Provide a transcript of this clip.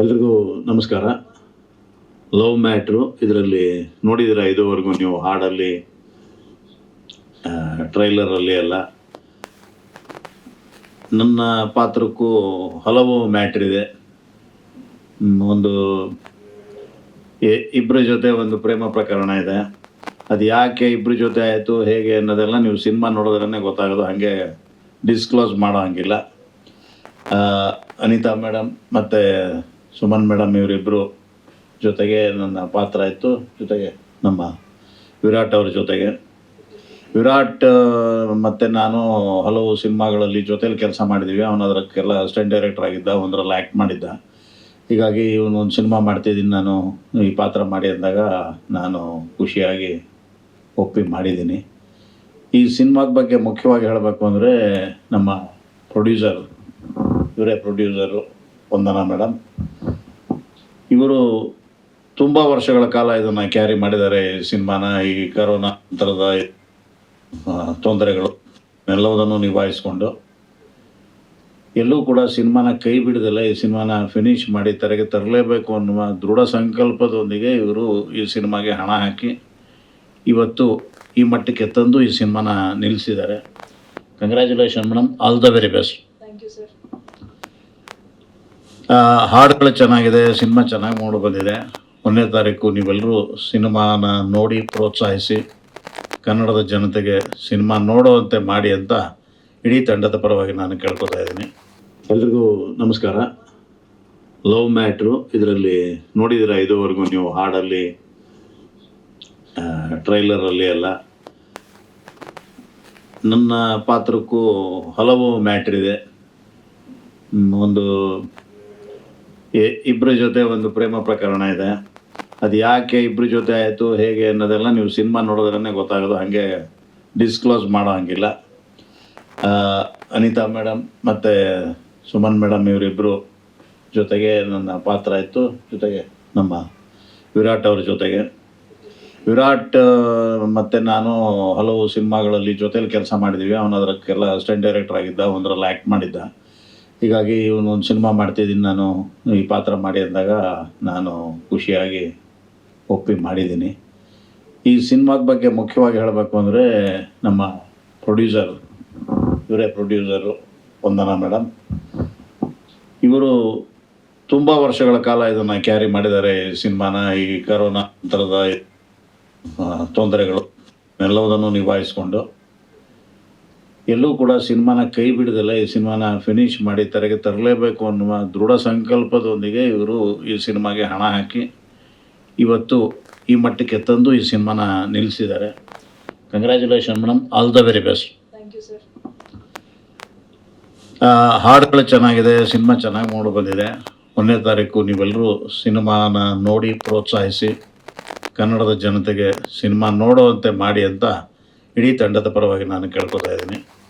ಎಲ್ರಿಗೂ ನಮಸ್ಕಾರ. Love matter ಇದರಲ್ಲಿ ನೋಡಿದಿರ ಇದುವರೆಗೂ ನೀವು ಹಾಡಲ್ಲಿ ಟ್ರೈಲರಲ್ಲಿ ಎಲ್ಲ. ನನ್ನ ಪಾತ್ರಕ್ಕೂ ಹಲವು ಮ್ಯಾಟ್ರ್ ಇದೆ. ಒಂದು ಇಬ್ಬರ ಜೊತೆ ಒಂದು ಪ್ರೇಮ ಪ್ರಕರಣ ಇದೆ. ಅದು ಯಾಕೆ ಇಬ್ಬರ ಜೊತೆ ಆಯಿತು, ಹೇಗೆ ಅನ್ನೋದೆಲ್ಲ ನೀವು ಸಿನಿಮಾ ನೋಡಿದ್ರೇ ಗೊತ್ತಾಗೋದು, ಹಾಗೆ ಡಿಸ್ಕ್ಲೋಸ್ ಮಾಡೋ ಹಂಗಿಲ್ಲ. ಅನಿತಾ ಮೇಡಮ್ ಮತ್ತು ಸುಮನ್ ಮೇಡಮ್ ಇವರಿಬ್ಬರು ಜೊತೆಗೆ ನನ್ನ ಪಾತ್ರ ಇತ್ತು. ಜೊತೆಗೆ ನಮ್ಮ ವಿರಾಟ್ ಅವ್ರ ಜೊತೆಗೆ. ವಿರಾಟ್ ಮತ್ತು ನಾನು ಹಲವು ಸಿನಿಮಾಗಳಲ್ಲಿ ಜೊತೇಲಿ ಕೆಲಸ ಮಾಡಿದ್ದೀವಿ ಅವನು ಅದಕ್ಕೆಲ್ಲ ಅಸಿಸ್ಟೆಂಟ್ ಡೈರೆಕ್ಟರ್ ಆಗಿದ್ದ, ಒಂದರಲ್ಲಿ ಆ್ಯಕ್ಟ್ ಮಾಡಿದ್ದ. ಹೀಗಾಗಿ ಇವನು ಒಂದು ಸಿನಿಮಾ ಮಾಡ್ತಿದ್ದೀನಿ ನಾನು. ಈ ಪಾತ್ರ ಮಾಡಿ ಅಂದಾಗ ನಾನು ಖುಷಿಯಾಗಿ ಒಪ್ಪಿ ಮಾಡಿದ್ದೀನಿ. ಈ ಸಿನಿಮಾದ ಬಗ್ಗೆ ಮುಖ್ಯವಾಗಿ ಹೇಳಬೇಕು ಅಂದರೆ ನಮ್ಮ ಪ್ರೊಡ್ಯೂಸರ್, ಇವರೇ ಪ್ರೊಡ್ಯೂಸರು ವಂದನಾ ಮೇಡಮ್ ಇವರು ತುಂಬ ವರ್ಷಗಳ ಕಾಲ ಇದನ್ನು ಕ್ಯಾರಿ ಮಾಡಿದ್ದಾರೆ. ಸಿನಿಮಾನ, ಈ ಕರೋನಾ ನಂತರದ ತೊಂದರೆಗಳು ಎಲ್ಲವುದನ್ನು ನಿಭಾಯಿಸ್ಕೊಂಡು. ಎಲ್ಲೂ ಕೂಡ ಸಿನಿಮಾನ ಕೈ ಬಿಡದಲ್ಲ, ಈ ಸಿನಿಮಾನ ಫಿನಿಶ್ ಮಾಡಿ ತೆರೆಗೆ ತರಲೇಬೇಕು ಅನ್ನುವ ದೃಢ ಸಂಕಲ್ಪದೊಂದಿಗೆ ಇವರು ಈ ಸಿನಿಮಾಗೆ ಹಣ ಹಾಕಿ ಇವತ್ತು ಈ ಮಟ್ಟಕ್ಕೆ ತಂದು ಈ ಸಿನಿಮಾನ ನಿಲ್ಲಿಸಿದ್ದಾರೆ. Congratulation madam all the very best ಹಾಡುಗಳು ಚೆನ್ನಾಗಿದೆ, ಸಿನಿಮಾ ಚೆನ್ನಾಗಿ ಮೂಡಿ ಬಂದಿದೆ. ಒಂದನೇ ತಾರೀಕು ನೀವೆಲ್ಲರೂ ಸಿನಿಮಾನ ನೋಡಿ ಪ್ರೋತ್ಸಾಹಿಸಿ, ಕನ್ನಡದ ಜನತೆಗೆ ಸಿನಿಮಾ ನೋಡುವಂತೆ ಮಾಡಿ ಅಂತ ಇಡೀ ತಂಡದ ಪರವಾಗಿ ನಾನು ಕೇಳ್ಕೊತಾ ಇದ್ದೀನಿ. ಎಲ್ರಿಗೂ ನಮಸ್ಕಾರ. ಲವ್ ಮ್ಯಾಟ್ರು ಇದರಲ್ಲಿ ನೋಡಿದ್ದೀರಾ ಇದುವರೆಗೂ ನೀವು ಹಾಡಲ್ಲಿ ಟ್ರೈಲರಲ್ಲಿ ಎಲ್ಲ? ನನ್ನ ಪಾತ್ರಕ್ಕೂ ಹಲವು ಮ್ಯಾಟ್ರಿದೆ ಒಂದು ಇಬ್ಬರ ಜೊತೆ ಒಂದು ಪ್ರೇಮ ಪ್ರಕರಣ ಇದೆ. ಅದು ಯಾಕೆ ಇಬ್ಬರ ಜೊತೆ ಆಯಿತು, ಹೇಗೆ ಅನ್ನೋದೆಲ್ಲ ನೀವು ಸಿನಿಮಾ ನೋಡೋದ್ರೇ ಗೊತ್ತಾಗೋದು. ಹಾಗೆ ಡಿಸ್ಕ್ಲೋಸ್ ಮಾಡೋ ಹಂಗಿಲ್ಲ. ಅನಿತಾ ಮೇಡಮ್ ಮತ್ತು ಸುಮನ್ ಮೇಡಮ್ ಇವರಿಬ್ಬರು ಜೊತೆಗೆ ನನ್ನ ಪಾತ್ರ ಇತ್ತು ಜೊತೆಗೆ ನಮ್ಮ ವಿರಾಟ್ ಅವ್ರ ಜೊತೆಗೆ. ವಿರಾಟ್ ಮತ್ತು ಮತ್ತೆ ನಾನು ಹಲವು ಸಿನಿಮಾಗಳಲ್ಲಿ ಜೊತೇಲಿ ಕೆಲಸ ಮಾಡಿದ್ದೀವಿ ಅವನು ಅದಕ್ಕೆಲ್ಲ ಅಸಿಸ್ಟೆಂಟ್ ಡೈರೆಕ್ಟರ್ ಆಗಿದ್ದ, ಒಂದರಲ್ಲಿ ಆ್ಯಕ್ಟ್ ಮಾಡಿದ್ದ. ಹೀಗಾಗಿ ಇವನು ಒಂದು ಸಿನಿಮಾ ಮಾಡ್ತಿದ್ದೀನಿ ನಾನು. ಈ ಪಾತ್ರ ಮಾಡಿ ಅಂದಾಗ ನಾನು ಖುಷಿಯಾಗಿ ಒಪ್ಪಿ ಮಾಡಿದ್ದೀನಿ. ಈ ಸಿನಿಮಾದ ಬಗ್ಗೆ ಮುಖ್ಯವಾಗಿ ಹೇಳಬೇಕು ಅಂದರೆ ನಮ್ಮ ಪ್ರೊಡ್ಯೂಸರ್ ಇವರೇ ಪ್ರೊಡ್ಯೂಸರು ವಂದನಾ ಮೇಡಮ್ ಇವರು ತುಂಬ ವರ್ಷಗಳ ಕಾಲ ಇದನ್ನು ಕ್ಯಾರಿ ಮಾಡಿದ್ದಾರೆ ಈ ಸಿನಿಮಾನ ಈ ಕರೋನಾ ನಂತರದ ತೊಂದರೆಗಳು ಎಲ್ಲವುದನ್ನು ನಿಭಾಯಿಸ್ಕೊಂಡು. ಎಲ್ಲೂ ಕೂಡ ಸಿನಿಮಾನ ಕೈ ಬಿಡದಲ್ಲ ಈ ಸಿನಿಮಾನ ಫಿನಿಶ್ ಮಾಡಿ ತೆರೆಗೆ ತರಲೇಬೇಕು ಅನ್ನುವ ದೃಢ ಸಂಕಲ್ಪದೊಂದಿಗೆ ಇವರು ಈ ಸಿನಿಮಾಗೆ ಹಣ ಹಾಕಿ ಇವತ್ತು ಈ ಮಟ್ಟಕ್ಕೆ ತಂದು ಈ ಸಿನಿಮಾನ ನಿಲ್ಲಿಸಿದ್ದಾರೆ. Congratulation madam all the very best ಹಾಡುಗಳು ಚೆನ್ನಾಗಿದೆ ಸಿನಿಮಾ ಚೆನ್ನಾಗಿ ಮೂಡಿ ಬಂದಿದೆ. ಒಂದನೇ ತಾರೀಕು ನೀವೆಲ್ಲರೂ ಸಿನಿಮಾನ ನೋಡಿ ಪ್ರೋತ್ಸಾಹಿಸಿ ಕನ್ನಡದ ಜನತೆಗೆ ಸಿನಿಮಾ ನೋಡುವಂತೆ ಮಾಡಿ ಅಂತ ಇಡೀ ತಂಡದ ಪರವಾಗಿ ನಾನು ಕೇಳ್ಕೊತಾ ಇದ್ದೀನಿ.